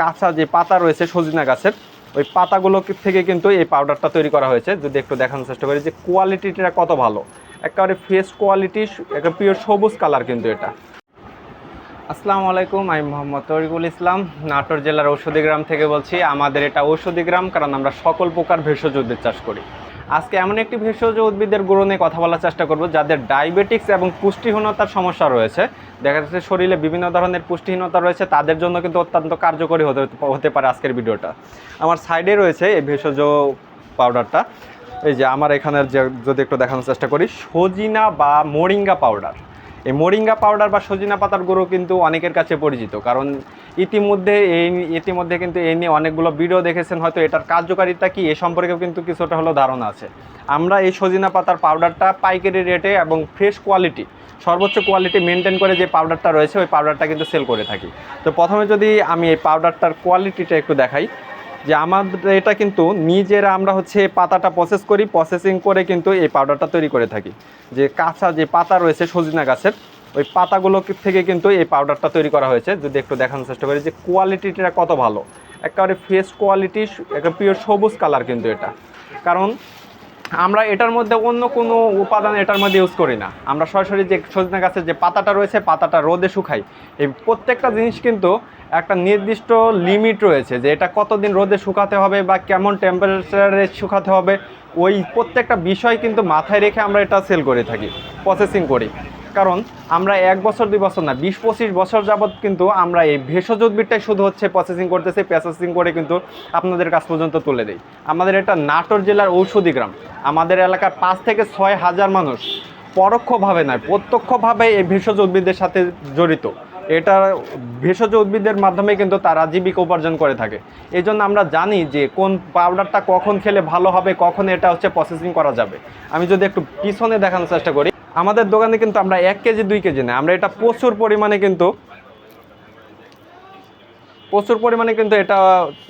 কাঁচা যে পাতা রয়েছে সজিনা গাছের, ওই পাতাগুলো থেকে কিন্তু এই পাউডারটা তৈরি করা হয়েছে? যদি একটু দেখানোর চেষ্টা করি যে কোয়ালিটিটা কত ভালো। একেবারে ফ্রেশ কোয়ালিটি একটা পিওর সবুজ কালার কিন্তু এটা। আসসালামু আলাইকুম, আমি মোহাম্মদ তরিকুল ইসলাম, নাটোর জেলার ঔষধি গ্রাম থেকে বলছি। আমাদের এটা ঔষধি গ্রাম, কারণ আমরা সকল প্রকার ভেষজ উদ্ভিদ চাষ করি। আজকে এমন একটি ভেষজ উদ্ভিদের গুঁড়ো নিয়ে কথা বলার চেষ্টা করব, যাদের ডায়াবেটিক্স এবং পুষ্টিহীনতার সমস্যা রয়েছে। দেখা যাচ্ছে শরীরে বিভিন্ন ধরনের পুষ্টিহীনতা রয়েছে, তাদের জন্য কিন্তু অত্যন্ত কার্যকরী হতে হতে পারে আজকের ভিডিওটা। আমার সাইডে রয়েছে এই ভেষজ পাউডারটা। এই যে আমার এখানের যে, যদি একটু দেখানোর চেষ্টা করি, সজিনা বা মোরিঙ্গা পাউডার। এই মোরিঙ্গা পাউডার বা সজিনা পাতার গুঁড়ো কিন্তু অনেকের কাছে পরিচিত, কারণ ইতিমধ্যে এই ইতিমধ্যে কিন্তু এই নিয়ে অনেকগুলো ভিডিও দেখেছেন, হয়তো এটার কার্যকারিতা কি, এ সম্পর্কেও কিন্তু কিছুটা হলো ধারণা আছে। আমরা এই সজিনা পাতার পাউডারটা পাইকারি রেটে এবং ফ্রেশ কোয়ালিটি, সর্বোচ্চ কোয়ালিটি মেনটেন করে যে পাউডারটা রয়েছে, ওই পাউডারটা কিন্তু সেল করে থাকি। তো প্রথমে যদি আমি এই পাউডারটার কোয়ালিটিটা একটু দেখাই যে আমাদের এটা কিন্তু নিজেরা আমরা হচ্ছে পাতাটা প্রসেস করি প্রসেসিং করে কিন্তু এই পাউডারটা তৈরি করে থাকি। যে কাঁচা যে পাতা রয়েছে সজিনা গাছের, ওই পাতাগুলো থেকে কিন্তু এই পাউডারটা তৈরি করা হয়েছে। যদি একটু দেখানোর চেষ্টা করি যে কোয়ালিটিটা কত ভালো। একেবারে ফ্রেশ কোয়ালিটি একটা পিওর সবুজ কালার কিন্তু এটা। কারণ আমরা এটার মধ্যে অন্য কোনো উপাদান এটার মধ্যে ইউজ করি না। আমরা সরাসরি যে সজনা গাছের যে পাতাটা রয়েছে, পাতাটা রোদে শুকাই। এই প্রত্যেকটা জিনিস কিন্তু একটা নির্দিষ্ট লিমিট রয়েছে যে এটা কতদিন রোদে শুকাতে হবে বা কেমন টেম্পারেচারে শুকাতে হবে। ওই প্রত্যেকটা বিষয় কিন্তু মাথায় রেখে আমরা এটা সেল করে থাকি প্রসেসিং করি। কারণ আমরা এক বছর, দুই বছর না, বিশ, পঁচিশ বছর যাবৎ কিন্তু আমরা এই ভেষজ উদ্ভিদটাই শুধু হচ্ছে প্রসেসিং করতেছি প্রসেসিং করে কিন্তু আপনাদের কাছ পর্যন্ত তুলে দেই। আমাদের এটা নাটোর জেলার ঔষধি গ্রাম। আমাদের এলাকার পাঁচ থেকে ছয় হাজার মানুষ পরোক্ষভাবে নয়, প্রত্যক্ষভাবে এই ভেষজ উদ্ভিদের সাথে জড়িত। এটা ভেষজ উদ্ভিদের মাধ্যমে কিন্তু তারা জীবিকা উপার্জন করে থাকে। এই জন্য আমরা জানি যে কোন পাউডারটা কখন খেলে ভালো হবে, কখন এটা হচ্ছে প্রসেসিং করা যাবে। আমি যদি একটু পিছনে দেখানোর চেষ্টা করি আমাদের দোকানে কিন্তু আমরা এক কেজি, দুই কেজি না আমরা এটা প্রচুর পরিমাণে কিন্তু প্রচুর পরিমাণে কিন্তু এটা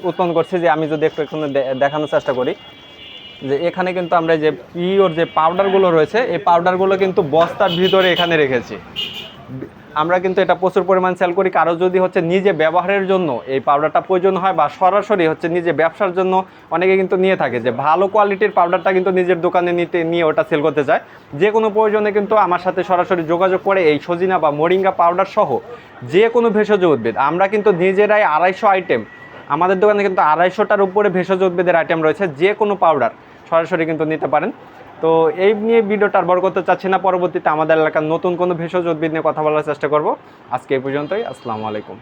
উৎপন্ন করছি যে আমি যদি একটু এখানে দেখানোর চেষ্টা করি, যে এখানে কিন্তু আমরা যে পিওর যে পাউডারগুলো রয়েছে, এই পাউডারগুলো কিন্তু বস্তার ভিতরে এখানে রেখেছি। আমরা কিন্তু এটা প্রচুর পরিমাণ সেল করি। কারও যদি হচ্ছে নিজে ব্যবহারের জন্য এই পাউডারটা প্রয়োজন হয় বা সরাসরি হচ্ছে নিজে ব্যবসার জন্য অনেকে কিন্তু নিয়ে থাকে যে ভালো কোয়ালিটির পাউডারটা কিন্তু নিজের দোকানে নিতে, নিয়ে ওটা সেল করতে চায়। যে কোনো প্রয়োজনে কিন্তু আমার সাথে সরাসরি যোগাযোগ করে এই সজিনা বা মোরিঙ্গা পাউডার সহ যে কোনো ভেষজ উদ্ভিদ, আমরা কিন্তু নিজেরাই আড়াইশো আইটেম আমাদের দোকানে কিন্তু আড়াইশোটার উপরে ভেষজ উদ্ভিদের আইটেম রয়েছে, যে কোনো পাউডার সরাসরি কিন্তু নিতে পারেন। তো এই নিয়ে ভিডিওটা আর বড় করতে চাচ্ছি না। পরবর্তীতে আমাদের এলাকার নতুন কোনো ভেষজ উদ্ভিদ নিয়ে কথা বলার চেষ্টা করব। আজকে এই পর্যন্তই। আসসালামু আলাইকুম।